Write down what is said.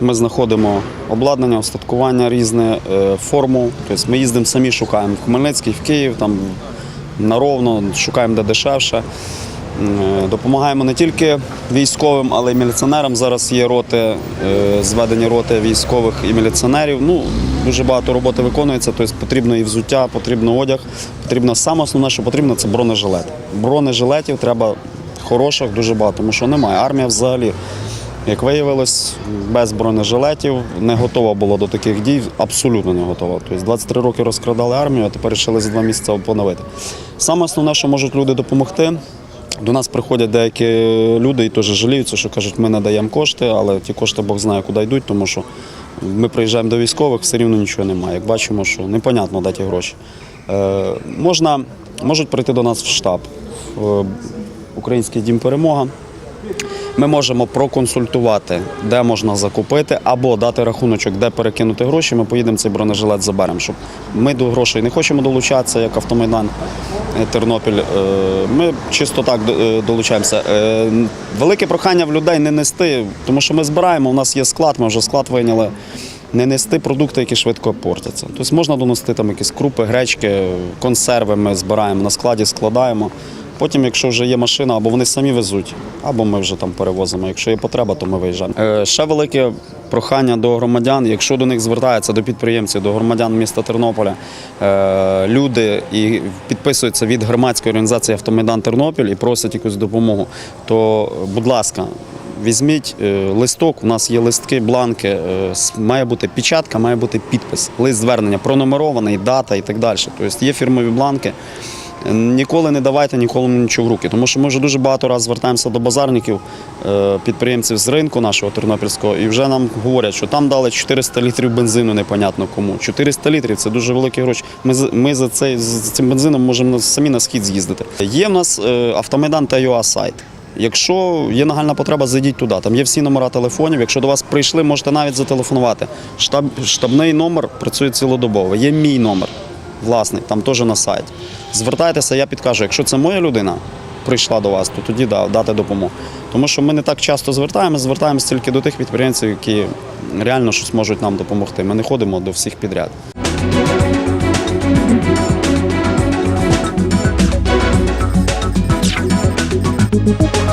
Ми знаходимо обладнання, остаткування різне, е, форму. Тобто ми їздимо самі, шукаємо в Хмельницький, в Київ, там на Ровно, шукаємо де дешевше. Е, Допомагаємо не тільки військовим, але й міліціонерам. Зараз є роти, е, зведені роти військових і міліціонерів. Ну, дуже багато роботи виконується, тобто потрібно і взуття, потрібно одяг. Потрібно саме основне, що потрібно, це бронежилет. Бронежилетів треба хороших дуже багато, тому що немає. Армія взагалі, як виявилось, без бронежилетів не готова була до таких дій, абсолютно не готова. Тобто 23 роки розкрадали армію, а тепер вирішили за два місяці поновити. Саме основне, що можуть люди допомогти. До нас приходять деякі люди і теж жаліються, що кажуть, ми надаємо кошти, але ті кошти Бог знає, куди йдуть, тому що ми приїжджаємо до військових, все рівно нічого немає. Як бачимо, що непонятно де ті гроші. Е, можна, можуть прийти до нас в штаб, в Український дім перемога. Ми можемо проконсультувати, де можна закупити, або дати рахуночок, де перекинути гроші. Ми поїдемо цей бронежилет заберемо. Щоб ми до грошей не хочемо долучатися, як автомайдан е, Тернопіль. Е, Ми чисто так е, долучаємося. Велике прохання в людей не нести, тому що ми збираємо. У нас є склад, ми вже склад вийняли. Не нести продукти, які швидко портяться. Тобто можна донести там якісь крупи, гречки, консерви. Ми збираємо на складі, складаємо. Потім, якщо вже є машина, або вони самі везуть, або ми вже там перевозимо. Якщо є потреба, то ми виїжджаємо. Е, ще велике прохання до громадян, якщо до них звертаються до підприємців, до громадян міста Тернополя, е, люди і підписуються від громадської організації Автомайдан Тернопіль і просять якусь допомогу, то, будь ласка. Візьміть е, листок, у нас є листки, бланки, має бути печатка, має бути підпис, лист звернення, пронумерований, дата і так далі. Тобто є фірмові бланки. Ніколи не давайте ніколи нічого в руки, тому що ми вже дуже багато разів звертаємося до базарників, е, підприємців з ринку нашого тернопільського, і вже нам говорять, що там дали 400 літрів бензину, непонятно кому. 400 літрів це дуже великі гроші. Ми, ми за, цей, за цим бензином можемо самі на схід з'їздити. Є в нас е, автомайдан та ЮА сайт. Якщо є нагальна потреба, зайдіть туди. Там є всі номера телефонів. Якщо до вас прийшли, можете навіть зателефонувати. Штаб, штабний номер працює цілодобово. Є мій номер, власний, там теж на сайті. Звертайтеся, я підкажу. Якщо це моя людина прийшла до вас, то тоді да, дати допомогу. Тому що ми не так часто звертаємося, звертаємося тільки до тих підприємців, які реально щось можуть нам допомогти. Ми не ходимо до всіх підряд. Thank